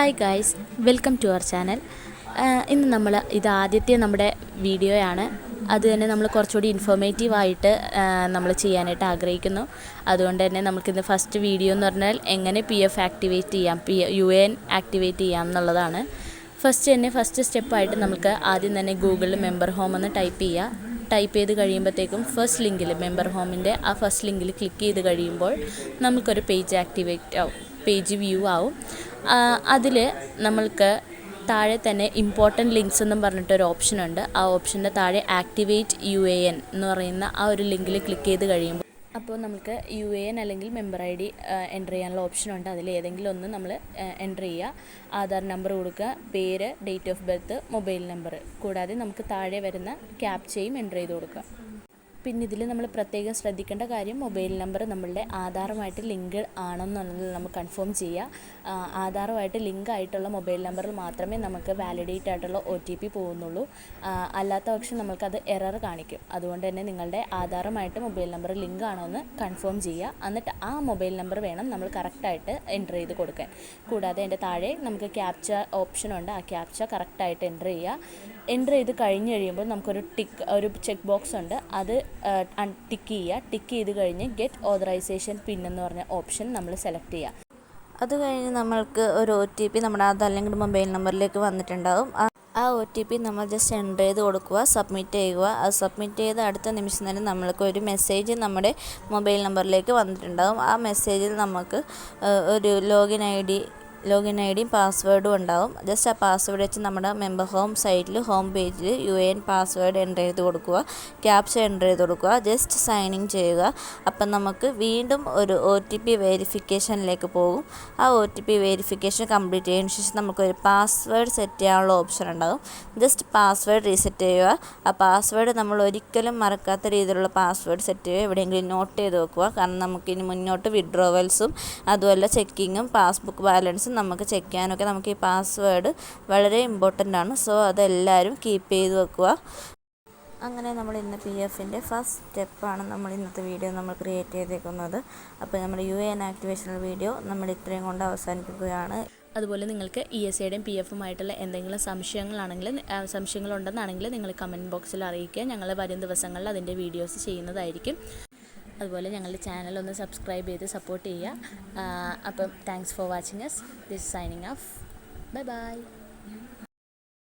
Hi guys welcome to our channel ഇന്ന് നമ്മൾ ഇത് ആദ്യത്തെ നമ്മുടെ വീഡിയോയാണ്. അത് തന്നെ നമ്മൾ കുറച്ചുകൂടി ഇൻഫോർമേറ്റീവായിട്ട് നമ്മൾ ചെയ്യാനായിട്ട് ആഗ്രഹിക്കുന്നു. അതുകൊണ്ട് തന്നെ നമുക്കിന്ന് ഫസ്റ്റ് വീഡിയോ എന്ന് പറഞ്ഞാൽ എങ്ങനെ പി എഫ് ആക്ടിവേറ്റ് ചെയ്യാം പി യു എൻ ആക്ടിവേറ്റ് ചെയ്യാം എന്നുള്ളതാണ്. ഫസ്റ്റ് തന്നെ ഫസ്റ്റ് സ്റ്റെപ്പായിട്ട് നമുക്ക് ആദ്യം തന്നെ ഗൂഗിളിൽ മെമ്പർ ഹോം എന്ന് ടൈപ്പ് ചെയ്യുക ടൈപ്പ് ചെയ്ത് കഴിയുമ്പോഴത്തേക്കും ഫസ്റ്റ് ലിങ്കിൽ മെമ്പർ ഹോമിന്റെ ആ ഫസ്റ്റ് ലിങ്കിൽ ക്ലിക്ക് ചെയ്ത് കഴിയുമ്പോൾ നമുക്കൊരു പേജ് ആക്ടിവേറ്റ് ആവും പേജ് വ്യൂ ആവും. അതിൽ നമ്മൾക്ക് താഴെ തന്നെ ഇമ്പോർട്ടന്റ് ലിങ്ക്സ് എന്നും പറഞ്ഞിട്ടൊരു ഓപ്ഷനുണ്ട് ആ ഓപ്ഷന്റെ താഴെ ആക്ടിവേറ്റ് യു എ എൻ എന്ന് പറയുന്ന ആ ഒരു ലിങ്കിൽ ക്ലിക്ക് ചെയ്ത് കഴിയുമ്പോൾ അപ്പോൾ നമുക്ക് യു എ എൻ അല്ലെങ്കിൽ മെമ്പർ ഐ ഡി എന്റർ ചെയ്യാനുള്ള ഓപ്ഷനുണ്ട് അതിൽ ഏതെങ്കിലും ഒന്ന് നമ്മൾ എന്റർ ചെയ്യുക. ആധാർ നമ്പർ കൊടുക്കുക പേര് date of birth mobile number. കൂടാതെ നമുക്ക് താഴെ വരുന്ന ക്യാപ്ചയും എന്റർ ചെയ്ത് കൊടുക്കുക. പിന്നെ ഇതിൽ നമ്മൾ പ്രത്യേകം ശ്രദ്ധിക്കേണ്ട കാര്യം മൊബൈൽ നമ്പർ നമ്മളുടെ ആധാറുമായിട്ട് ലിങ്ക് ആണെന്നുള്ളത് നമുക്ക് കൺഫേം ചെയ്യുക ആധാറുമായിട്ട് ലിങ്ക് ആയിട്ടുള്ള മൊബൈൽ നമ്പറിൽ മാത്രമേ നമുക്ക് വാലിഡേറ്റ് ആയിട്ടുള്ള ഒ ടി പി പോകുന്നുള്ളൂ. അല്ലാത്ത പക്ഷം നമുക്കത് എറർ കാണിക്കും. അതുകൊണ്ട് തന്നെ നിങ്ങളുടെ ആധാറുമായിട്ട് മൊബൈൽ നമ്പർ ലിങ്ക് ആണോ എന്ന് കൺഫേം ചെയ്യുക എന്നിട്ട് ആ മൊബൈൽ നമ്പർ വേണം നമ്മൾ കറക്റ്റായിട്ട് എന്റർ ചെയ്ത് കൊടുക്കാൻ. കൂടാതെ എന്റെ താഴെ നമുക്ക് ക്യാപ്ച ഓപ്ഷനുണ്ട് ആ ക്യാപ്ച കറക്റ്റായിട്ട് എന്റർ ചെയ്യുക എന്റർ ചെയ്ത് കഴിഞ്ഞ് കഴിയുമ്പോൾ നമുക്കൊരു ടിക്ക് ഒരു ചെക്ക് ബോക്സ് ഉണ്ട്. അത് ടിക്ക് ചെയ്യുക. ടിക്ക് ചെയ്ത് കഴിഞ്ഞ് ഗെറ്റ് ഓതറൈസേഷൻ പിൻ എന്ന് പറഞ്ഞ ഓപ്ഷൻ നമ്മൾ സെലക്ട് ചെയ്യുക അത് കഴിഞ്ഞ് നമ്മൾക്ക് ഒരു ഒ ടി പി നമ്മുടെ ആധാർ അല്ലെങ്കിൽ മൊബൈൽ നമ്പറിലേക്ക് വന്നിട്ടുണ്ടാവും. ആ ഒ ടി പി നമ്മൾ ജസ്റ്റ് എന്റർ ചെയ്ത് കൊടുക്കുക സബ്മിറ്റ് ചെയ്യുക. അത് സബ്മിറ്റ് ചെയ്ത് അടുത്ത നിമിഷം തന്നെ നമ്മൾക്ക് ഒരു മെസ്സേജ് നമ്മുടെ മൊബൈൽ നമ്പറിലേക്ക് വന്നിട്ടുണ്ടാകും ആ മെസ്സേജിൽ നമുക്ക് ഒരു login I D login I ഡിയും പാസ്വേഡും ഉണ്ടാവും. ജസ്റ്റ് ആ പാസ്വേഡ് വെച്ച് നമ്മുടെ മെമ്പർ ഹോം സൈറ്റിൽ ഹോം പേജിൽ U A N password enter ചെയ്ത് കൊടുക്കുക. ക്യാപ്ച എന്റർ ചെയ്ത് കൊടുക്കുക. ജസ്റ്റ് ഇൻ ചെയ്യുക. അപ്പം നമുക്ക് വീണ്ടും ഒരു ഒ ടി പി വെരിഫിക്കേഷനിലേക്ക് പോകും. ആ O T P verification complete ചെയ്തതിന് ശേഷം നമുക്കൊരു പാസ്വേഡ് സെറ്റ് ചെയ്യാനുള്ള ഓപ്ഷൻ ഉണ്ടാകും ജസ്റ്റ് പാസ്വേഡ് റീസെറ്റ് ചെയ്യുക. ആ പാസ്വേഡ് നമ്മൾ ഒരിക്കലും മറക്കാത്ത രീതിയിലുള്ള പാസ്വേഡ് സെറ്റ് ചെയ്യുക. എവിടെയെങ്കിലും നോട്ട് ചെയ്ത് വെക്കുക. കാരണം നമുക്കിനി മുന്നോട്ട് വിഡ്രോവൽസും അതുപോലെ ചെക്കിങ്ങും പാസ്ബുക്ക് ബാലൻസും നമുക്ക് ചെക്ക് ചെയ്യാനൊക്കെ നമുക്ക് ഈ പാസ്വേഡ് വളരെ ഇമ്പോർട്ടന്റ് ആണ്. സോ അതെല്ലാവരും കീപ്പ് ചെയ്ത് വെക്കുക. അങ്ങനെ നമ്മൾ ഇന്ന് പി എഫിന്റെ ഫസ്റ്റ് സ്റ്റെപ്പാണ് നമ്മൾ ഇന്നത്തെ വീഡിയോ നമ്മൾ ക്രിയേറ്റ് ചെയ്തേക്കുന്നത്. അപ്പോൾ നമ്മുടെ യു എൻ ആക്ടിവേഷൻ വീഡിയോ നമ്മൾ ഇത്രയും കൊണ്ട് അവസാനിപ്പിക്കുകയാണ്. അതുപോലെ നിങ്ങൾക്ക് ഇ എസ് ഐയുടെയും പി എഫുമായിട്ടുള്ള എന്തെങ്കിലും സംശയങ്ങളാണെങ്കിൽ സംശയങ്ങളുണ്ടെന്നാണെങ്കിൽ നിങ്ങൾ കമന്റ് ബോക്സിൽ അറിയിക്കുക. ഞങ്ങൾ വരും ദിവസങ്ങളിൽ അതിന്റെ വീഡിയോസ് ചെയ്യുന്നതായിരിക്കും. അതുപോലെ ഞങ്ങളുടെ ചാനൽ ഒന്ന് സബ്സ്ക്രൈബ് ചെയ്ത് സപ്പോർട്ട് ചെയ്യുക. അപ്പം thanks for watching S this signing off bye bye